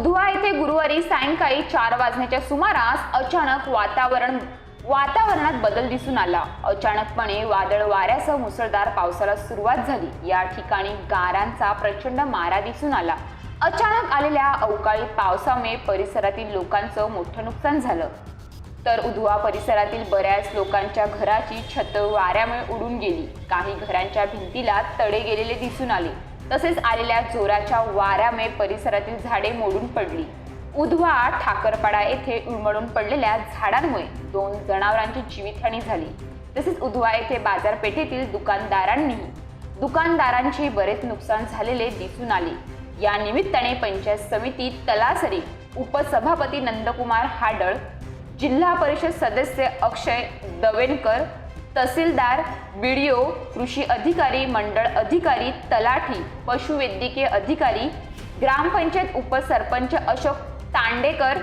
उधुवा येथे गुरुवारी सायंकाळी चार वाजण्याच्या सुमारास अचानक वातावरण वातावरणात बदल दिसून आला. अचानकपणे वादळ वाऱ्यासह मुसळधार पावसाला सुरुवात झाली. या ठिकाणी गारांचा प्रचंड मारा दिसून आला. अचानक आलेल्या अवकाळी पावसामुळे परिसरातील लोकांचं मोठं नुकसान झालं. तर उधवा परिसरातील बऱ्याच लोकांच्या घराची छत वाऱ्यामुळे उडून गेली. काही घरांच्या भिंतीला तडे गेलेले दिसून आले. तसेच आलेल्या जोराच्या वाऱ्यामुळे परिसरातील झाडे मोडून पडली. उधवा ठाकरपाडा येथे उलमडून पडलेल्या झाडांमुळे दोन जनावरांची जीवितहानी झाली. तसेच उधवा येथे बाजारपेठेतील दुकानदारांनी दुकानदारांचे बरेच नुकसान झालेले दिसून आले. या निमित्ताने पंचायत समिती तलासरी उपसभापती नंदकुमार हाडळ जिल्हा परिषद सदस्य अक्षय दवेनकर तहसीलदार बीडीओ कृषी अधिकारी मंडळ अधिकारी तलाठी पशुवैद्यकीय अधिकारी ग्रामपंचायत उपसरपंच अशोक तांडेकर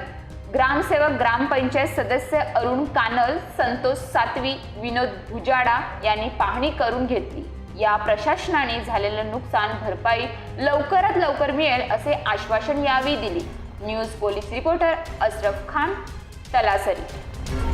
ग्रामसेवक ग्रामपंचायत सदस्य अरुण कानल संतोष सातवी विनोद भुजाडा यांनी पाहणी करून घेतली. या प्रशासनाने झालेलं नुकसान भरपाई लवकरात लवकर मिळेल असे आश्वासन यावेळी दिले. News police reporter Ashraf Khan Talasari.